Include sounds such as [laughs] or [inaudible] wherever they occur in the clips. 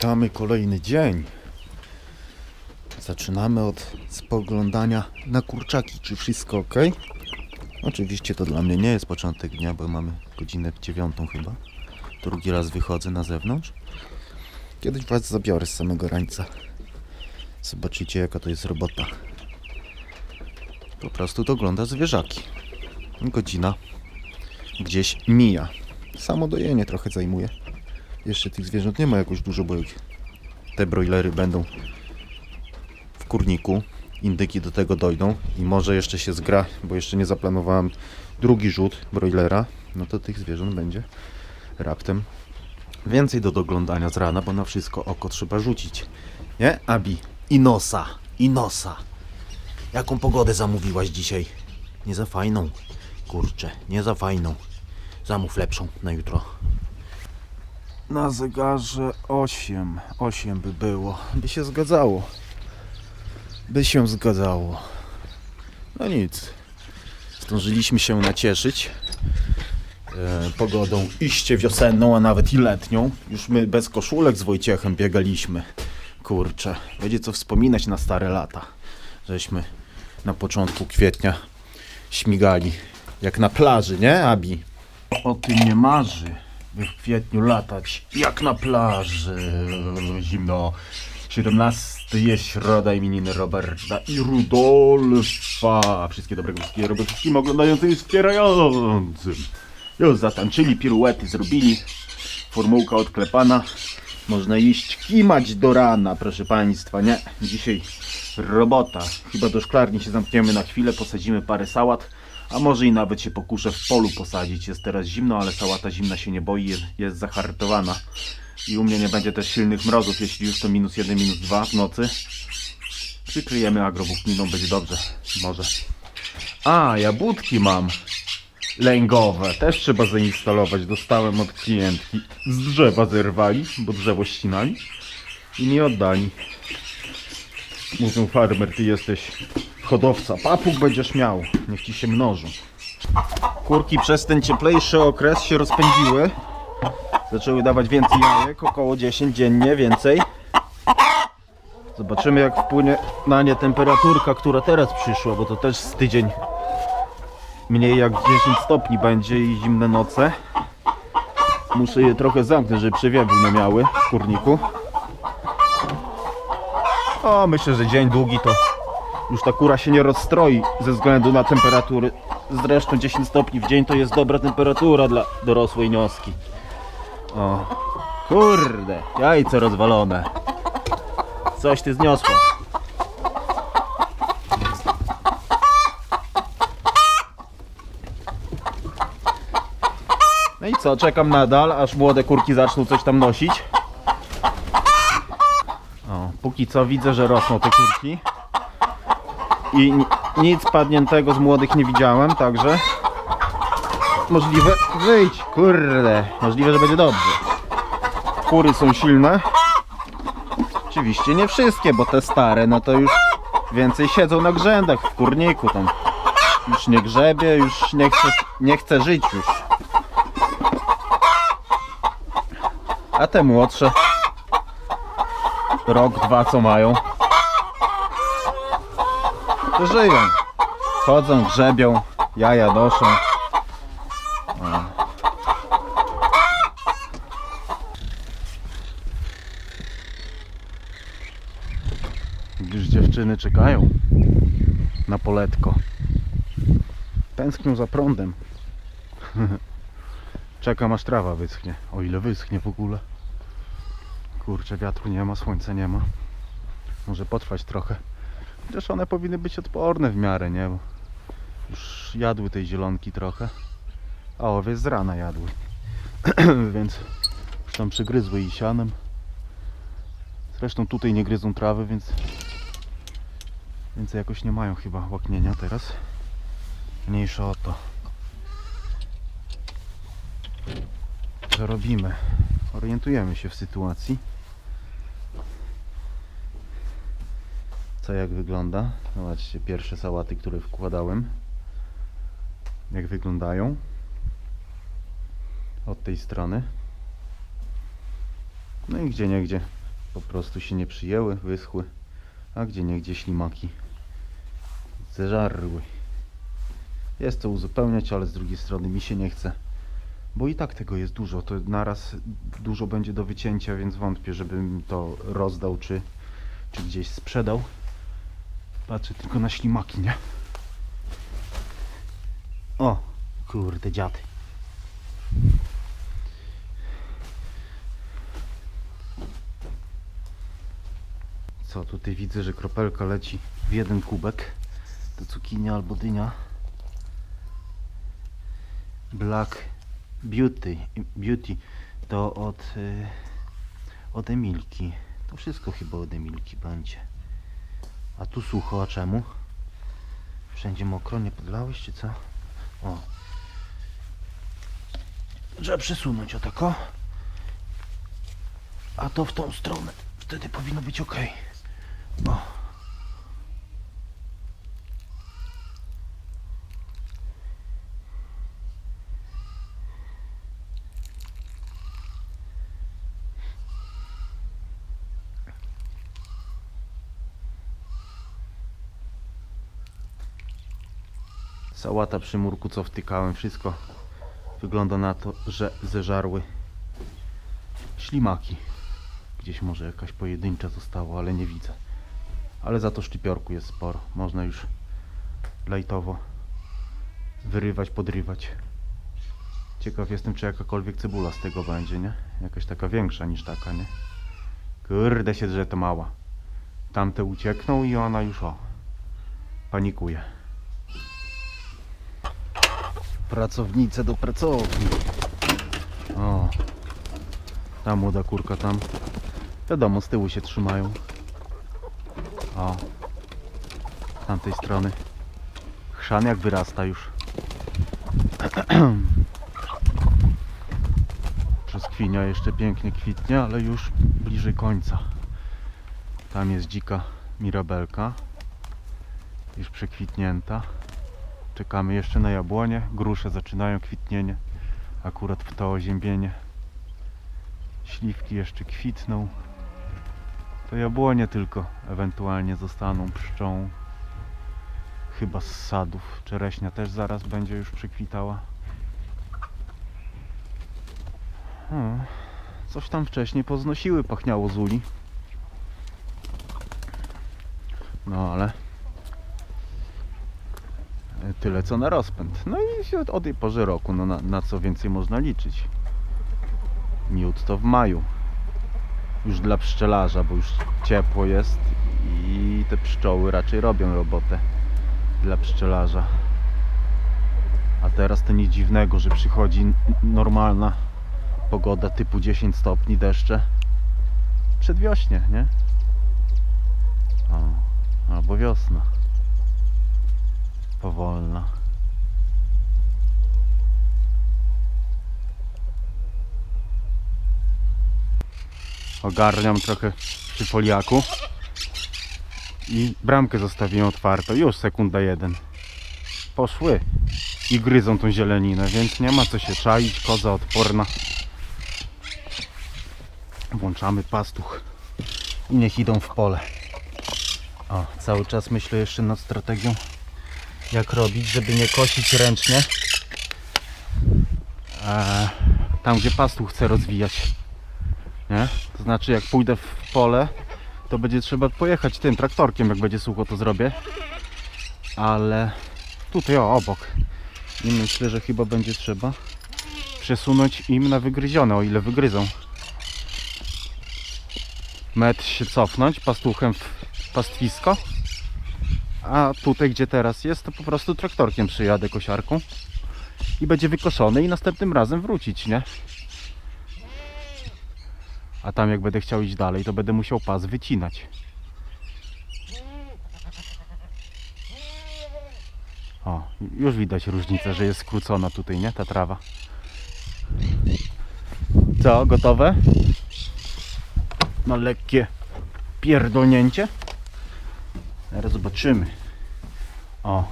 Witamy kolejny dzień. Zaczynamy od spoglądania na kurczaki, czy wszystko ok. Oczywiście to dla mnie nie jest początek dnia, bo mamy godzinę dziewiątą chyba. Drugi raz wychodzę na zewnątrz. Kiedyś was zabiorę z samego rańca. Zobaczycie jaka to jest robota. Po prostu to ogląda zwierzaki. Godzina gdzieś mija. Samo dojenie trochę zajmuje. Jeszcze tych zwierząt nie ma jakoś dużo, bo te broilery będą w kurniku, indyki do tego dojdą i może jeszcze się zgra, bo jeszcze nie zaplanowałem drugi rzut broilera, no to tych zwierząt będzie raptem więcej do doglądania z rana, bo na wszystko oko trzeba rzucić. Nie, Abi? I nosa, i nosa. Jaką pogodę zamówiłaś dzisiaj? Nie za fajną. Kurczę, nie za fajną. Zamów lepszą na jutro. Na zegarze 8. 8 by było. By się zgadzało. By się zgadzało. No nic. Zdążyliśmy się nacieszyć e, pogodą iście wiosenną, a nawet i letnią. Już my bez koszulek z Wojciechem biegaliśmy. Kurczę, będzie co wspominać na stare lata. Żeśmy na początku kwietnia śmigali. Jak na plaży, nie, Abi? O tym nie marzy, w kwietniu latać jak na plaży. Zimno. 17 jest środa imieniny Roberta i Rudolfa. Wszystkie dobrego wszystkiego robię wszystkim oglądającym i wspierającym. Już zatańczyli, piruety zrobili. Formułka odklepana. Można iść kimać do rana, proszę Państwa, nie? Dzisiaj robota. Chyba do szklarni się zamkniemy na chwilę, posadzimy parę sałat, a może i nawet się pokuszę w polu posadzić. Jest teraz zimno, ale sałata zimna się nie boi, jest, jest zahartowana. I u mnie nie będzie też silnych mrozów, jeśli już to minus 1, minus 2 w nocy. Przykryjemy agrowłókniną, będzie dobrze. Może. A, ja budki mam lęgowe. Też trzeba zainstalować. Dostałem od klientki. Z drzewa zerwali, bo drzewo ścinali i nie oddali. Mówią farmer, ty jesteś hodowca. Papug będziesz miał. Niech ci się mnożą. Kurki przez ten cieplejszy okres się rozpędziły. Zaczęły dawać więcej jajek, około 10 dziennie więcej. Zobaczymy jak wpłynie na nie temperaturka, która teraz przyszła, bo to też z tydzień mniej jak 10 stopni będzie i zimne noce. Muszę je trochę zamknąć, żeby przewiewu nie miały w kurniku. O, myślę, że dzień długi to już ta kura się nie rozstroi ze względu na temperatury. Zresztą 10 stopni w dzień to jest dobra temperatura dla dorosłej nioski. O, kurde, jajce rozwalone. Coś ty zniosła. No i co, czekam nadal, aż młode kurki zaczną coś tam nosić. O, póki co widzę, że rosną te kurki. I ni- nic padniętego z młodych nie widziałem, także możliwe, wyjdź, kurde, możliwe, że będzie dobrze. Kury są silne. Oczywiście nie wszystkie, bo te stare, no to już więcej siedzą na grzędach w kurniku tam. Już nie grzebie, już nie chce, nie chce żyć już. A te młodsze rok, dwa co mają to żyją. Chodzą, grzebią, jaja noszą. Już dziewczyny czekają na poletko. Tęsknią za prądem. [laughs] Czekam aż trawa wyschnie. O ile wyschnie w ogóle. Kurczę, wiatru nie ma, słońca nie ma. Może potrwać trochę. Chociaż one powinny być odporne w miarę, nie? Bo już jadły tej zielonki trochę. A owiec z rana jadły. [clears throat] więc już tam przygryzły i sianem. Zresztą tutaj nie gryzą trawy, więc więc jakoś nie mają chyba łaknienia teraz. Mniejsza o to. Co robimy? Orientujemy się w sytuacji. Co jak wygląda. Zobaczcie pierwsze sałaty, które wkładałem. Jak wyglądają. Od tej strony. No i gdzie niegdzie po prostu się nie przyjęły, wyschły, a gdzie niegdzie ślimaki zeżarły. Jest to uzupełniać, ale z drugiej strony mi się nie chce, bo i tak tego jest dużo, to naraz dużo będzie do wycięcia, więc wątpię, żebym to rozdał, czy, czy gdzieś sprzedał. Patrzę tylko na ślimaki, nie? O, kurde dziady. Co tutaj widzę, że kropelka leci w jeden kubek. To cukinia albo dynia. Black Beauty, Beauty to od, y, od Emilki. To wszystko chyba od Emilki będzie. A tu sucho, a czemu? Wszędzie mokro, nie podlałeś czy co? O. Trzeba przesunąć o tak o. A to w tą stronę. Wtedy powinno być ok. O. Sałata przy murku, co wtykałem, wszystko wygląda na to, że zeżarły ślimaki. Gdzieś może jakaś pojedyncza została, ale nie widzę. Ale za to szczypiorku jest sporo. Można już lajtowo wyrywać, podrywać. Ciekaw jestem, czy jakakolwiek cebula z tego będzie, nie? Jakaś taka większa niż taka, nie? Kurde się, że to mała. Tamte uciekną i ona już o. Panikuje. Pracownice do pracowni. O. Ta młoda kurka tam. Wiadomo, z tyłu się trzymają. O. Z tamtej strony. Chrzan jak wyrasta już. [clears throat] Brzoskwinia jeszcze pięknie kwitnie, ale już bliżej końca. Tam jest dzika mirabelka. Już przekwitnięta. Czekamy jeszcze na jabłonie. Grusze zaczynają kwitnienie. Akurat w to oziębienie. Śliwki jeszcze kwitną. To jabłonie tylko ewentualnie zostaną pszczą. Chyba z sadów. Czereśnia też zaraz będzie już przykwitała. Hmm. Coś tam wcześniej poznosiły, pachniało z uli. No ale tyle co na rozpęd. No i o tej porze roku, no na, na co więcej można liczyć. Miód to w maju. Już dla pszczelarza, bo już ciepło jest i te pszczoły raczej robią robotę dla pszczelarza. A teraz to nic dziwnego, że przychodzi normalna pogoda typu 10 stopni deszcze przedwiośnie, nie? O, albo wiosna powolna. Ogarniam trochę przy poliaku i bramkę zostawiłem otwartą. Już sekunda jeden. Poszły i gryzą tą zieleninę, więc nie ma co się czaić. Koza odporna. Włączamy pastuch i niech idą w pole. O, cały czas myślę jeszcze nad strategią jak robić, żeby nie kosić ręcznie. E, tam gdzie pastuch chcę rozwijać nie? to znaczy jak pójdę w pole to będzie trzeba pojechać tym traktorkiem jak będzie sucho to zrobię. Ale tutaj o obok. I myślę, że chyba będzie trzeba przesunąć im na wygryzione, o ile wygryzą. Metr się cofnąć pastuchem w pastwisko a tutaj, gdzie teraz jest, to po prostu traktorkiem przyjadę kosiarką i będzie wykoszony i następnym razem wrócić, nie? A tam jak będę chciał iść dalej, to będę musiał pas wycinać. O, już widać różnicę, że jest skrócona tutaj, nie? Ta trawa. Co, gotowe? Na lekkie pierdolnięcie? Teraz zobaczymy. O,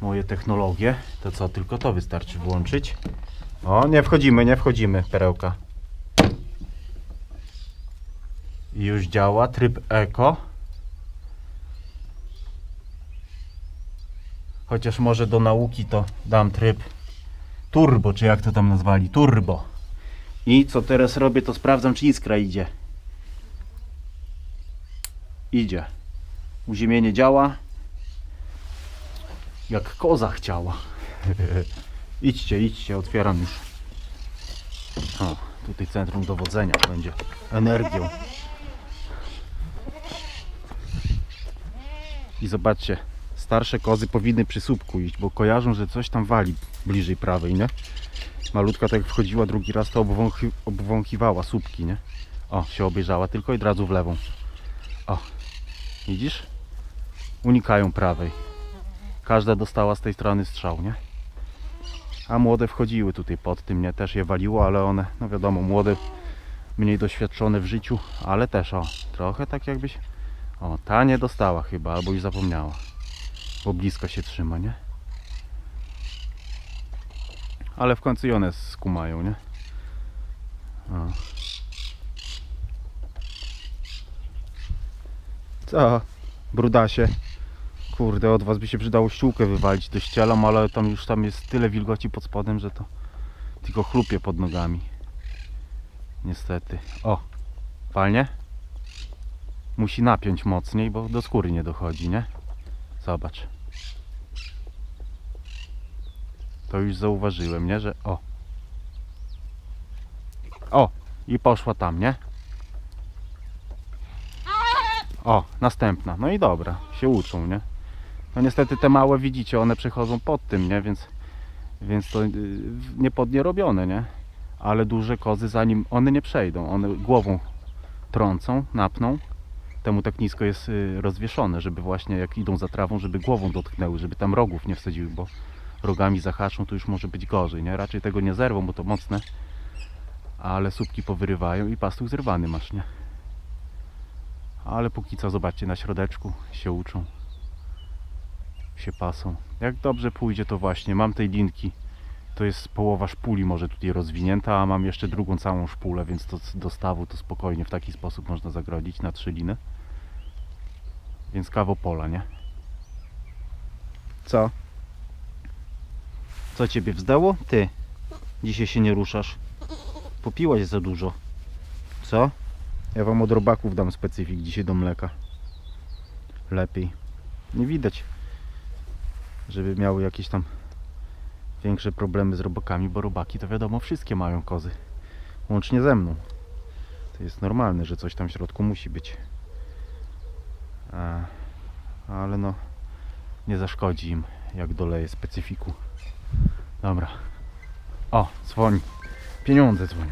moje technologie. To co, tylko to wystarczy włączyć. O, nie wchodzimy, nie wchodzimy, perełka. Już działa tryb eko. Chociaż może do nauki to dam tryb turbo, czy jak to tam nazwali, turbo. I co teraz robię, to sprawdzam, czy iskra idzie. Idzie. Uziemienie działa. Jak koza chciała. [laughs] idźcie, idźcie, otwieram już. O, tutaj centrum dowodzenia będzie energią. I zobaczcie, starsze kozy powinny przy słupku iść, bo kojarzą, że coś tam wali bliżej prawej, nie? Malutka tak wchodziła drugi raz, to obwąchi, obwąchiwała słupki, nie? O, się obejrzała tylko i od razu w lewą. O, widzisz? Unikają prawej. Każda dostała z tej strony strzał, nie? A młode wchodziły tutaj pod tym, nie? Też je waliło, ale one, no wiadomo, młode, mniej doświadczone w życiu, ale też, o, trochę tak jakbyś... O, ta nie dostała chyba, albo już zapomniała. Bo blisko się trzyma, nie? Ale w końcu i one skumają, nie? O. Co? Brudasie. Kurde, od was by się przydało ściółkę wywalić do ścielam, ale tam już tam jest tyle wilgoci pod spodem, że to tylko chlupie pod nogami. Niestety. O, palnie? Musi napiąć mocniej, bo do skóry nie dochodzi, nie? Zobacz. To już zauważyłem, nie? Że o. O! I poszła tam, nie? O, następna. No i dobra, się uczą, nie? No niestety te małe widzicie, one przechodzą pod tym, nie? Więc, więc to yy, niepodnie robione, nie? Ale duże kozy zanim one nie przejdą, one głową trącą, napną. Temu tak nisko jest yy, rozwieszone, żeby właśnie jak idą za trawą, żeby głową dotknęły, żeby tam rogów nie wsadziły, bo rogami zahaczą, to już może być gorzej, nie? Raczej tego nie zerwą, bo to mocne. Ale słupki powyrywają i pastuch zrywany masz, nie? Ale póki co, zobaczcie, na środeczku się uczą. Się pasą. Jak dobrze pójdzie, to właśnie mam tej linki. To jest połowa szpuli może tutaj rozwinięta, a mam jeszcze drugą całą szpulę, więc to do stawu to spokojnie w taki sposób można zagrodzić na trzy liny. Więc kawo pola, nie? Co? Co ciebie wzdało? Ty. Dzisiaj się nie ruszasz. Popiłaś za dużo. Co? Ja wam od robaków dam specyfik dzisiaj do mleka. Lepiej. Nie widać, żeby miały jakieś tam większe problemy z robakami, bo robaki to wiadomo wszystkie mają kozy. Łącznie ze mną. To jest normalne, że coś tam w środku musi być. A, ale no nie zaszkodzi im, jak doleje specyfiku. Dobra. O, dzwoni. Pieniądze dzwoni.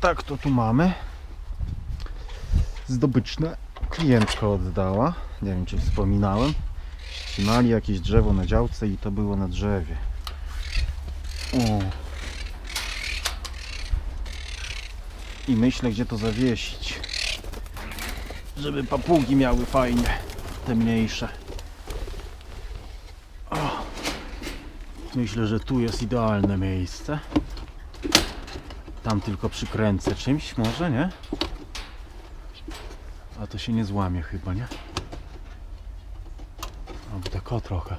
Tak, to tu mamy. Zdobyczne. Klientka oddała. Nie wiem, czy wspominałem. Ścinali jakieś drzewo na działce i to było na drzewie. O. I myślę, gdzie to zawiesić. Żeby papugi miały fajnie. Te mniejsze. O. Myślę, że tu jest idealne miejsce. Tam tylko przykręcę czymś może, nie? A to się nie złamie chyba, nie? Albo tak o trochę.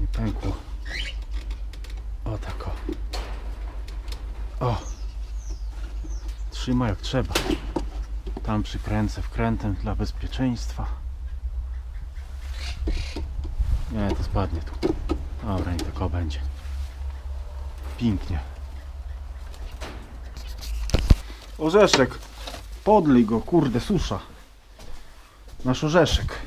Nie pękło. O tak o. O. Trzyma jak trzeba. Tam przykręcę wkrętem dla bezpieczeństwa. Nie, to spadnie tu. Dobra, niech tylko będzie. Pięknie. Orzeszek. Podlij go, kurde, susza. Nasz orzeszek.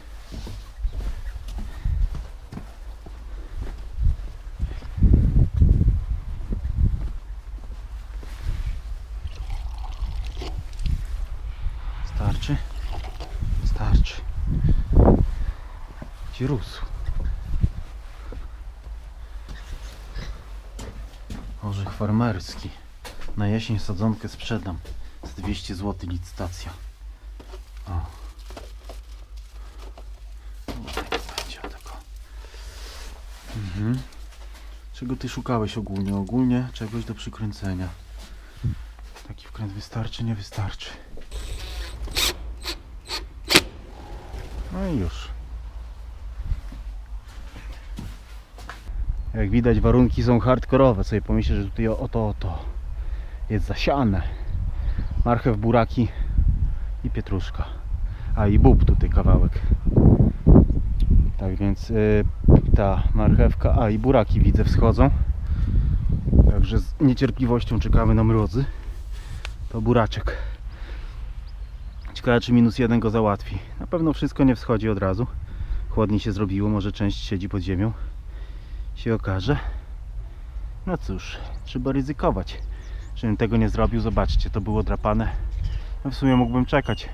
Na jesień sadzonkę sprzedam. Z 200 zł licytacja. No, tak tak o. Mhm. Czego ty szukałeś ogólnie? Ogólnie czegoś do przykręcenia. Taki wkręt wystarczy, nie wystarczy. No i już. Jak widać warunki są hardkorowe. Sobie pomyślę, że tutaj oto, oto jest zasiane. Marchew, buraki i pietruszka. A i bób tutaj kawałek. Tak więc y, ta marchewka, a i buraki widzę wschodzą. Także z niecierpliwością czekamy na mrozy. To buraczek. Ciekawe czy minus jeden go załatwi. Na pewno wszystko nie wschodzi od razu. Chłodniej się zrobiło, może część siedzi pod ziemią. Się okaże. No cóż, trzeba ryzykować. Żebym tego nie zrobił, zobaczcie, to było drapane. No w sumie mógłbym czekać.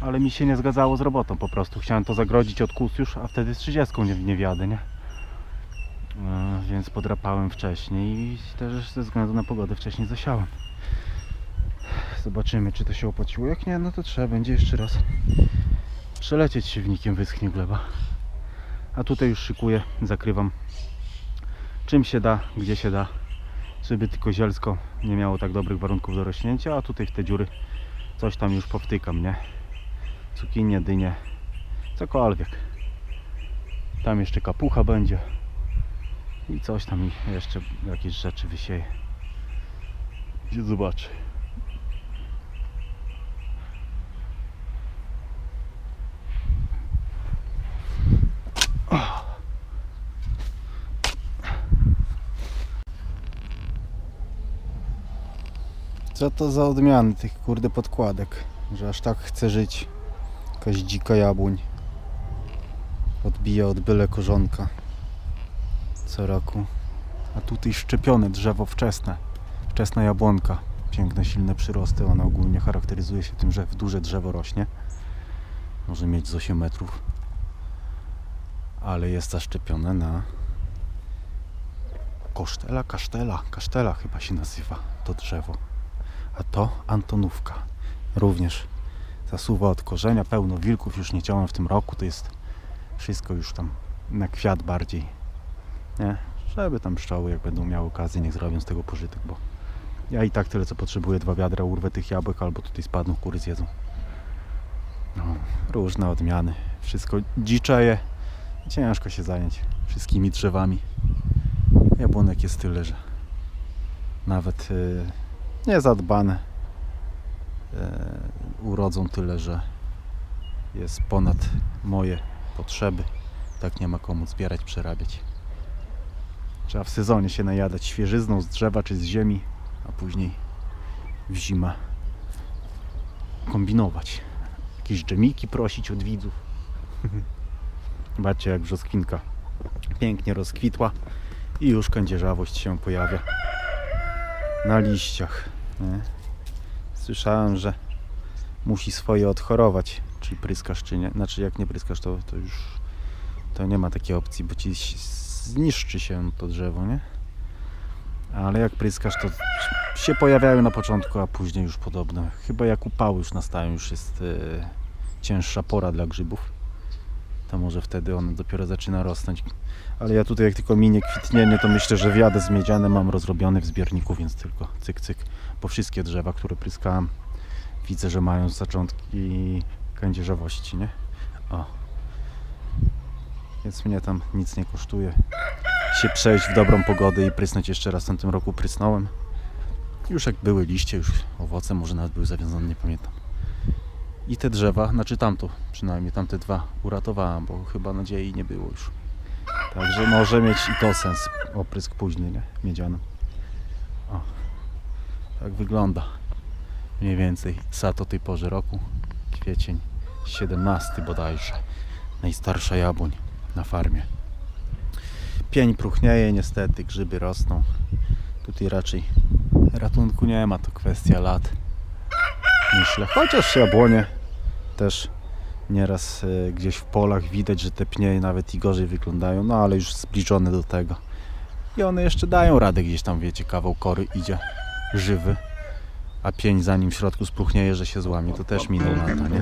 Ale mi się nie zgadzało z robotą po prostu. Chciałem to zagrodzić od kus już, a wtedy z 30 nie, nie wjadę, nie? E, więc podrapałem wcześniej i też ze względu na pogodę wcześniej zasiałem. Zobaczymy, czy to się opłaciło. Jak nie, no to trzeba będzie jeszcze raz przelecieć siewnikiem, wyschnie gleba. A tutaj już szykuję, zakrywam czym się da, gdzie się da, żeby tylko zielsko nie miało tak dobrych warunków do rośnięcia, a tutaj w te dziury coś tam już powtykam, nie? Cukinie, dynie, cokolwiek. Tam jeszcze kapucha będzie i coś tam jeszcze jakieś rzeczy wysieje. Gdzie zobaczy. Co to za odmiany tych kurde podkładek, że aż tak chce żyć. Jakaś dzika jabłoń. Odbija od byle korzonka. Co roku. A tutaj szczepione drzewo wczesne. Wczesna jabłonka. Piękne, silne przyrosty. Ona ogólnie charakteryzuje się tym, że w duże drzewo rośnie. Może mieć z 8 metrów. Ale jest zaszczepione na kosztela, kasztela. Kasztela chyba się nazywa to drzewo. A to Antonówka. Również zasuwa od korzenia, pełno wilków, już nie ciąłem w tym roku, to jest wszystko już tam na kwiat bardziej. Nie? Żeby tam pszczoły, jak będą miały okazję, niech zrobią z tego pożytek, bo ja i tak tyle co potrzebuję, dwa wiadra urwę tych jabłek, albo tutaj spadną, kury zjedzą. No, różne odmiany, wszystko dziczeje, ciężko się zająć wszystkimi drzewami. Jabłonek jest tyle, że nawet yy, niezadbane urodzą tyle, że jest ponad moje potrzeby. Tak nie ma komu zbierać, przerabiać. Trzeba w sezonie się najadać świeżyzną z drzewa czy z ziemi, a później w zimę kombinować. Jakieś dżemiki prosić od widzów. [laughs] Zobaczcie jak brzoskwinka pięknie rozkwitła i już kędzierzawość się pojawia na liściach. Nie? Słyszałem, że musi swoje odchorować, czy pryskasz, czy nie. Znaczy, jak nie pryskasz, to, to już to nie ma takiej opcji, bo ci zniszczy się to drzewo, nie? Ale jak pryskasz, to się pojawiają na początku, a później już podobno. Chyba jak upały już nastają, już jest e, cięższa pora dla grzybów. To może wtedy on dopiero zaczyna rosnąć. Ale ja tutaj jak tylko minie kwitnienie, to myślę, że wiadę z miedzianem mam rozrobiony w zbiorniku, więc tylko cyk, cyk. Po wszystkie drzewa, które pryskałem, widzę, że mają zaczątki kędzierzawości, nie? O. Więc mnie tam nic nie kosztuje się przejść w dobrą pogodę i prysnąć jeszcze raz. W tamtym roku prysnąłem. Już jak były liście, już owoce, może nawet były zawiązane, nie pamiętam. I te drzewa, znaczy tamto, przynajmniej tamte dwa uratowałem, bo chyba nadziei nie było już. Także może mieć i to sens, oprysk późny, nie? Miedziany. O, tak wygląda. Mniej więcej sad o tej porze roku. Kwiecień 17 bodajże. Najstarsza jabłoń na farmie. Pień próchnieje niestety, grzyby rosną. Tutaj raczej ratunku nie ma, to kwestia lat. Myślę, chociaż jabłonie też nieraz e, gdzieś w polach widać, że te pnie nawet i gorzej wyglądają, no ale już zbliżone do tego. I one jeszcze dają radę gdzieś tam, wiecie, kawał kory idzie żywy, a pień zanim w środku spróchnieje, że się złamie, to też miną lata, nie?